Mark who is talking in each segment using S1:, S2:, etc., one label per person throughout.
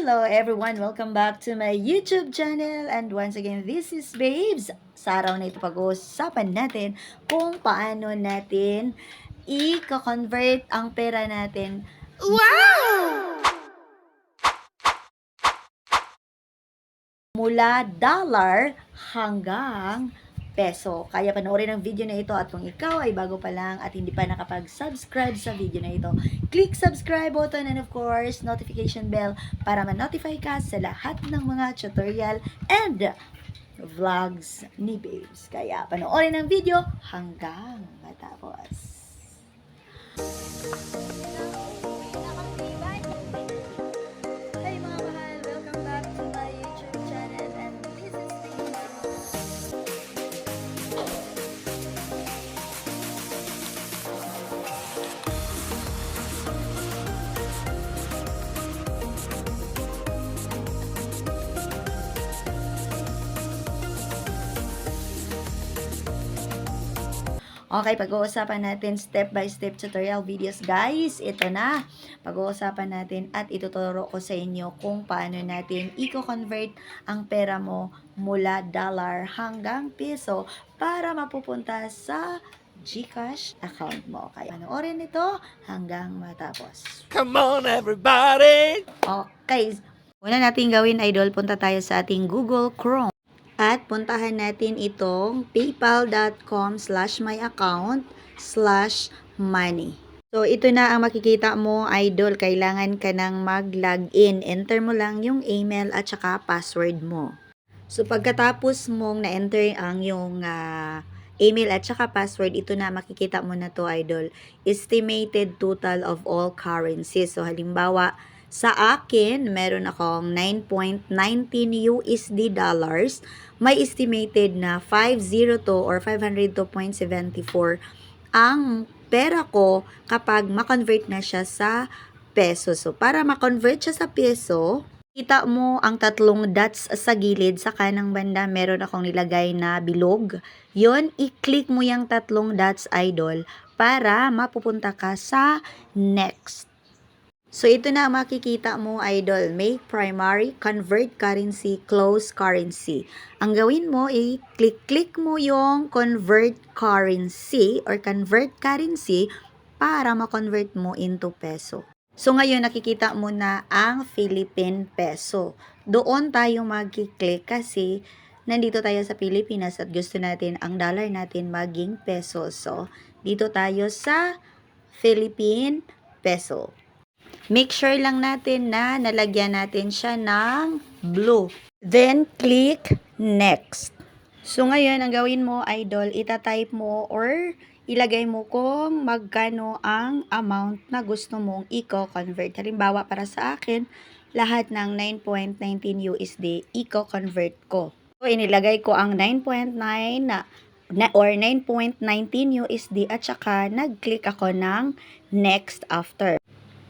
S1: Hello everyone! Welcome back to my YouTube channel and once again, this is Babes. Sa araw na ito pag-uusapan natin kung paano natin i-convert ang pera natin mula dollar hanggang peso. Kaya panoorin ang video na ito at kung ikaw ay bago pa lang at hindi pa nakapag-subscribe sa video na ito, click subscribe button and of course, notification bell para ma-notify ka sa lahat ng mga tutorial and vlogs ni Babes. Kaya panoorin ang video hanggang matapos. Okay, pag-uusapan natin step by step tutorial videos guys. Ito na. Pag-uusapan natin at ituturo ko sa inyo kung paano natin i-convert ang pera mo mula dollar hanggang piso para mapupunta sa GCash account mo. Kaya panoorin ito hanggang matapos.
S2: Come on, everybody!
S1: Okay. Una natin gawin, idol, punta tayo sa ating Google Chrome. At puntahan natin itong paypal.com slash my account slash money. So, ito na ang makikita mo, idol. Kailangan ka nang mag-login. Enter mo lang yung email at saka password mo. So, pagkatapos mong na-enter ang yung ah, email at saka password, ito na makikita mo na to, idol. Estimated total of all currencies. So, halimbawa, sa akin, meron akong 9.19 USD dollars. May estimated na 502 or 502.74 ang pera ko kapag ma-convert na siya sa peso. So, para ma-convert siya sa peso, kita mo ang tatlong dots sa gilid sa kanang banda. Meron akong nilagay na bilog. Yon, i-click mo yung tatlong dots, idol, para mapupunta ka sa next. So, ito na makikita mo, idol. Make primary, convert currency, close currency. Ang gawin mo, ay click-click mo yung convert currency or convert currency para ma-convert mo into peso. So, ngayon, nakikita mo na ang Philippine peso. Doon tayo mag-click kasi nandito tayo sa Pilipinas at gusto natin ang dollar natin maging peso. So, dito tayo sa Philippine peso. Make sure lang natin na nalagyan natin siya ng blue. Then, click next. So, ngayon, ang gawin mo, idol, itatype mo or ilagay mo kung magkano ang amount na gusto mong i-convert. Halimbawa, para sa akin, lahat ng 9.19 USD, i-convert ko. So, inilagay ko ang 9.9 na, na or 9.19 USD at saka nag-click ako ng next after.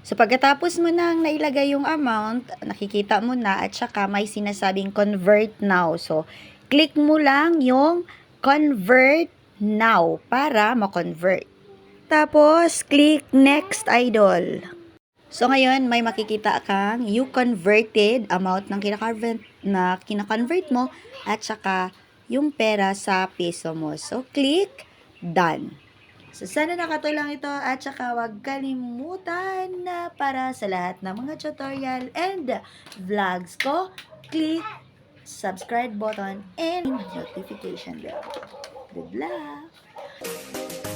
S1: So, pagkatapos mo nang nailagay yung amount, nakikita mo na at saka may sinasabing convert now. So, click mo lang yung convert now para ma-convert. Tapos, click next idol. So, ngayon, may makikita kang you converted amount ng kinakonvert, na kinakonvert mo at saka yung pera sa peso mo. So, click done. So, sana nakatulang ito at saka huwag kalimutan na para sa lahat ng mga tutorial and vlogs ko, click subscribe button and notification bell. Good luck!